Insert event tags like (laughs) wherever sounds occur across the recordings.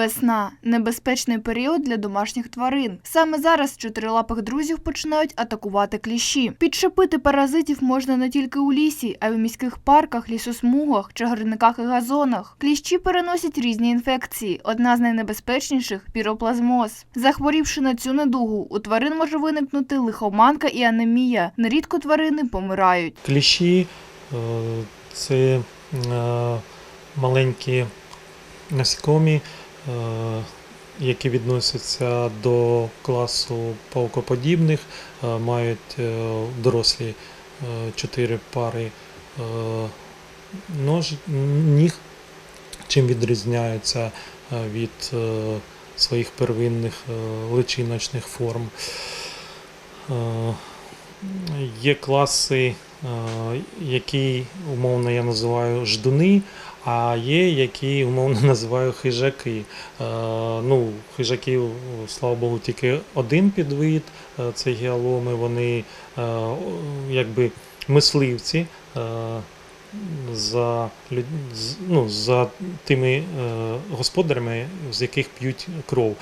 Весна небезпечний період для домашніх тварин. Саме зараз чотирилапих друзів починають атакувати кліщі. Підчепити паразитів можна не тільки у лісі, а й у міських парках, лісосмугах, чагарниках і газонах. Кліщі переносять різні інфекції. Одна з найнебезпечніших піроплазмоз. Захворівши на цю недугу, у тварин може виникнути лихоманка і анемія. Нерідко тварини помирають. Кліщі е, це е, маленькі насікомі, які відносяться до класу паукоподібних, е, мають е, дорослі е, чотири пари е, нож, ніг, чим відрізняються е, від е, своїх первинних е, личиночних форм. Е, Є класи, е, які умовно я називаю ждуни, а є, які умовно (laughs) називаю хижаки. Е, Ну, хижаків, слава Богу, тільки один підвид е, це гіаломи, вони е, якби мисливці. е, За, ну, за тими е, господарями, з яких п'ють кров.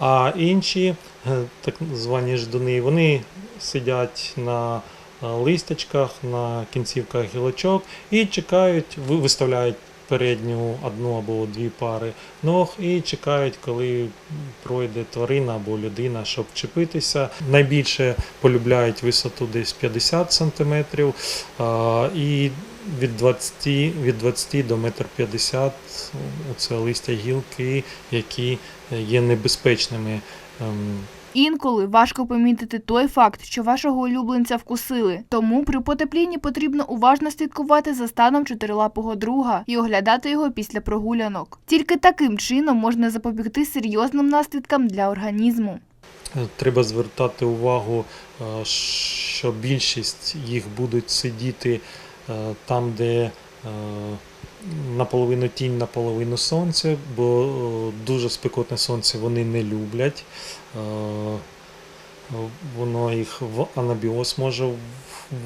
А інші, е, так звані ждуни, вони сидять на е, листячках, на кінцівках гілочок і чекають, виставляють передню одну або дві пари ног і чекають, коли пройде тварина або людина, щоб вчепитися. Найбільше полюбляють висоту десь 50 см і від 20, від 20 до 1,50 м це листя гілки, які є небезпечними. Інколи важко помітити той факт, що вашого улюбленця вкусили. Тому при потеплінні потрібно уважно слідкувати за станом чотирилапого друга і оглядати його після прогулянок. Тільки таким чином можна запобігти серйозним наслідкам для організму. Треба звертати увагу, е, що більшість їх будуть сидіти е, там, де е, наполовину тінь, наполовину сонце, бо е, дуже спекотне сонце вони не люблять. Е, Воно їх в анабіоз може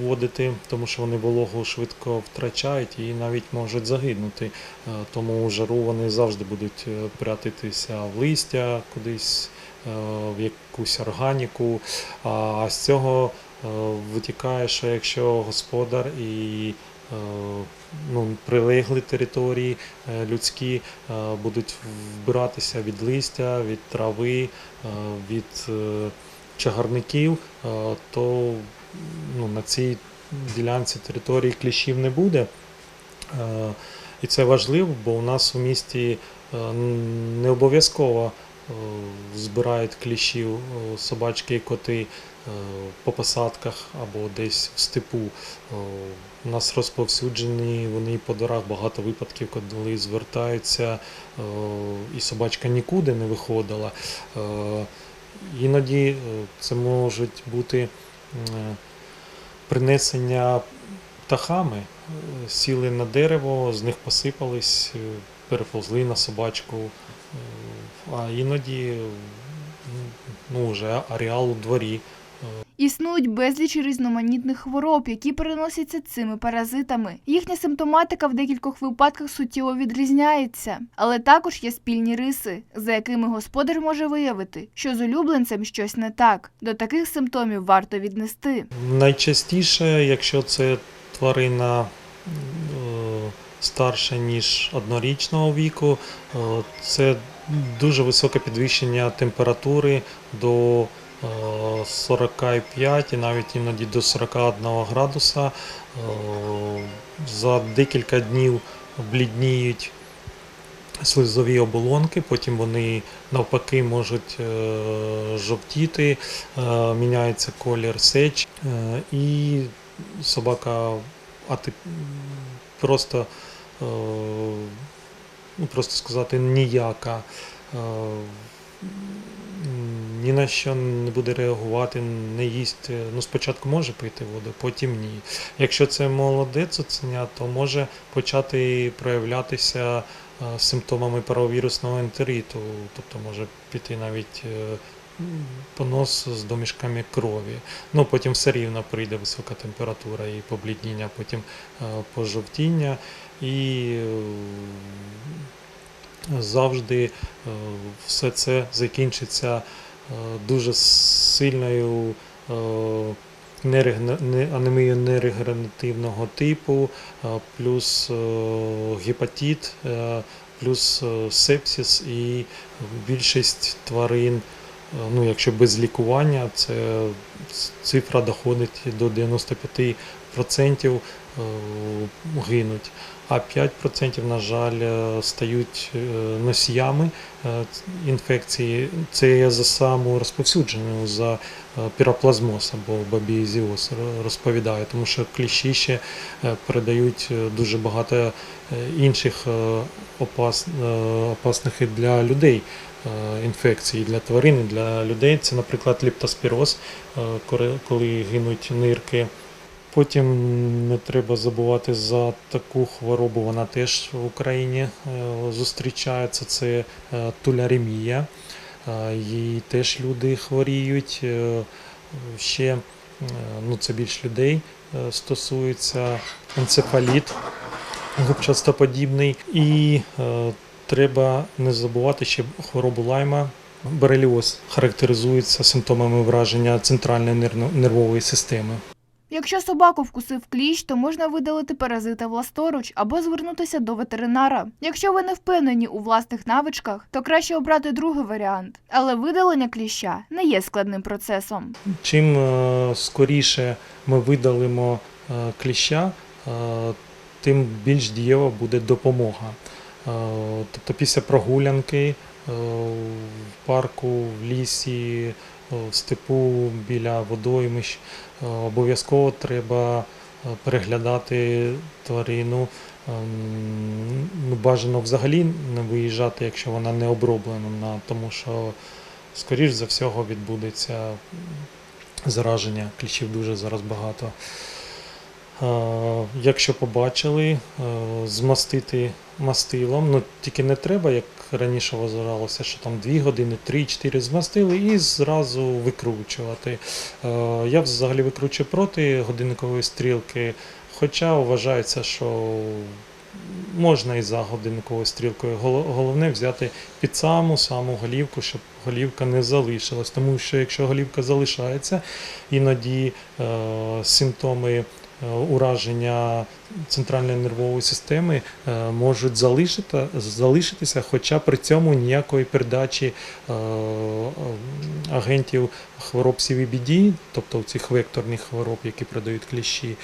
вводити, тому що вони вологу швидко втрачають і навіть можуть загинути. Е, Тому у жару вони завжди будуть прятатися в листя кудись в якусь органіку. А з цього витікає, що якщо господар і ну, прилеглі території е, людські е, будуть вбиратися від листя, від трави, е, від е, чагарників, е, то ну, на цій ділянці території кліщів не буде. Е, І це важливо, бо у нас у місті е, не обов'язково е, збирають кліщів е, собачки і коти е, по посадках або десь в степу. Е, У нас розповсюджені вони по дворах багато випадків, коли звертаються, е, і собачка нікуди не виходила. Е, Іноді е, це можуть бути е, принесення птахами, Е, сіли на дерево, з них посипались, е, переповзли на собачку. А іноді ну, вже аріал у дворі. Існують безліч різноманітних хвороб, які переносяться цими паразитами. Їхня симптоматика в декількох випадках суттєво відрізняється, але також є спільні риси, за якими господар може виявити, що з улюбленцем щось не так. До таких симптомів варто віднести. Найчастіше, якщо це тварина е, старша, ніж однорічного віку, е, це дуже високе підвищення температури до е, 45 і навіть іноді до 41 градуса. Е, За декілька днів блідніють слизові оболонки, потім вони навпаки можуть е, жовтіти, е, міняється колір сеч, е, і собака просто, е, ну, просто сказати, ніяка. е, Ні на що не буде реагувати, не їсть. Ну, спочатку може пити воду, потім ні. Якщо це молоде цуценя, то може почати проявлятися е, симптомами паровірусного ентериту, тобто може піти навіть е, понос з домішками крові. Ну, потім все рівно прийде висока температура і поблідніння, потім е, пожовтіння. І е, завжди е, все це закінчиться дуже сильною анемією нерегенеративного типу, плюс гепатит, плюс сепсис і більшість тварин, ну, якщо без лікування, це цифра доходить до 95% е, гинуть а 5%, на жаль, е, стають е, носіями е, інфекції. Це за саму розповсюджену за е, піроплазмоз або бабієзіоз розповідає, тому що кліщі ще е, передають е, дуже багато е, інших е, опас, е, опасних для людей. Е, Інфекцій для тварин, і для людей це, наприклад, ліптоспіроз, е, коли- гинуть нирки. Потім не треба забувати за таку хворобу, вона теж в Україні е, зустрічається. Це туляремія. Е, Її теж люди хворіють. Ще ну, це більш людей стосується енцефаліт губчастоподібний. І треба не забувати ще хворобу лайма. Бореліоз характеризується симптомами враження центральної нервової системи. Якщо собаку вкусив кліщ, то можна видалити паразита власноруч або звернутися до ветеринара. Якщо ви не впевнені у власних навичках, то краще обрати другий варіант. Але видалення кліща не є складним процесом. Чим е, скоріше ми видалимо е, кліща, е, тим більш дієва буде допомога. Е, Тобто після прогулянки е, в парку, в лісі, е, в степу біля водоймищ обов'язково треба переглядати тварину. Ну, бажано взагалі не виїжджати, якщо вона не оброблена, тому що, скоріш за всього, відбудеться зараження. Кліщів дуже зараз багато. Якщо побачили, е, змастити мастилом. Ну, тільки не треба, як раніше вважалося, що там 2 години, 3-4 змастили і зразу викручувати. Е, Я взагалі викручую проти годинникової стрілки, хоча вважається, що можна і за годинниковою стрілкою. Головне взяти під саму саму голівку, щоб голівка не залишилась. Тому що якщо голівка залишається, іноді е, симптоми ураження центральної нервової системи е, можуть залишити, залишитися, хоча при цьому ніякої передачі е, е, агентів хвороб CVBD, тобто цих векторних хвороб, які передають кліщі,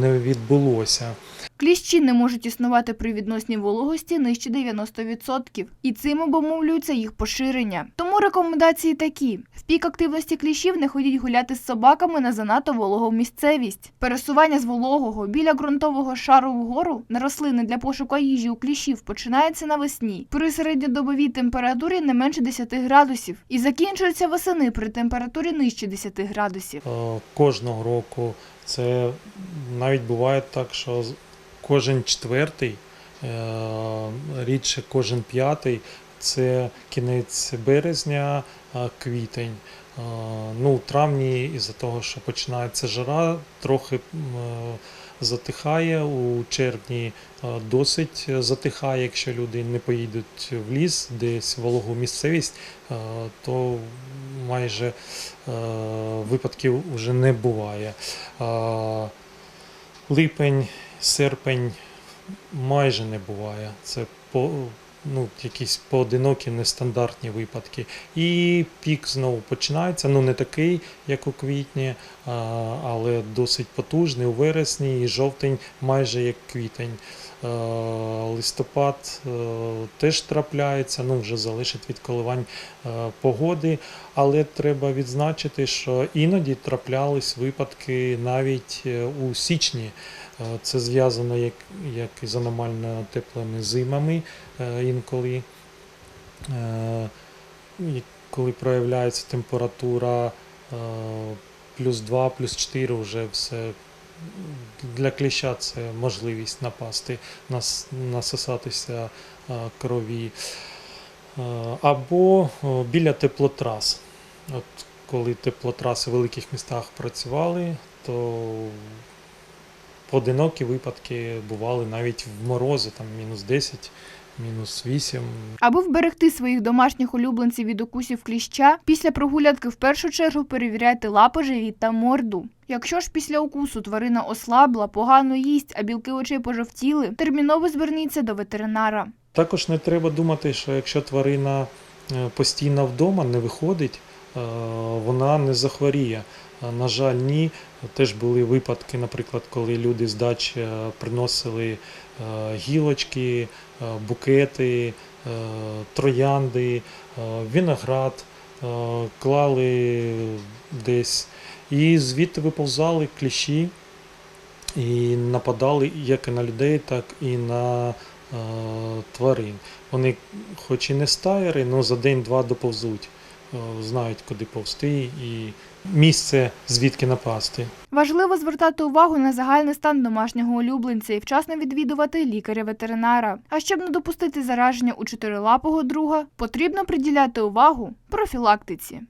не відбулося. Кліщі не можуть існувати при відносній вологості нижче 90%, і цим обумовлюється їх поширення. Тому рекомендації такі: в пік активності кліщів не ходіть гуляти з собаками на занадто вологу місцевість. Пересування з вологого біля ґрунтового шару вгору на рослини для пошуку їжі у кліщів починається навесні при середньодобовій температурі не менше 10 градусів і закінчується восени при температурі нижче 10 градусів. Е, Кожного року це навіть буває так, що кожен четвертий, е, рідше кожен п'ятий це кінець березня, квітень. Е, Ну, у травні, із-за того, що починається жара, трохи затихає. У червні е, досить затихає, якщо люди не поїдуть в ліс, десь вологу місцевість, е, то майже е, випадків вже не буває. Липень, серпень майже не буває. Це ну, якісь поодинокі нестандартні випадки. І пік знову починається. Ну не такий, як у квітні, але досить потужний у вересні і жовтень майже як квітень. Листопад е, теж трапляється, ну вже залежить від коливань е, погоди, але треба відзначити, що іноді траплялись випадки навіть е, у січні. Е, Це зв'язано як, як із аномально теплими зимами е, інколи. Е, Коли проявляється температура плюс 2, плюс 4, вже все для кліща це можливість напасти, насосатися крові. Або біля теплотрас. От коли теплотраси в великих містах працювали, то поодинокі випадки бували навіть в морози, там мінус 10, мінус 8. Аби вберегти своїх домашніх улюбленців від укусів кліща, після прогулянки в першу чергу перевіряйте лапи, живіт та морду. Якщо ж після укусу тварина ослабла, погано їсть, а білки очей пожовтіли, терміново зверніться до ветеринара. Також не треба думати, що якщо тварина е, постійно вдома не виходить, е, вона не захворіє. Е, На жаль, ні. Теж були випадки, наприклад, коли люди з дач е, приносили е, гілочки, е, букети, троянди, виноград, клали десь. І звідти виповзали кліщі і нападали як і на людей, так і на тварин. Вони, хоч і не стаєри, але за день-два доповзуть, знають, куди повсти і місце, звідки напасти. Важливо звертати увагу на загальний стан домашнього улюбленця і вчасно відвідувати лікаря-ветеринара. А щоб не допустити зараження у чотирилапого друга, потрібно приділяти увагу профілактиці.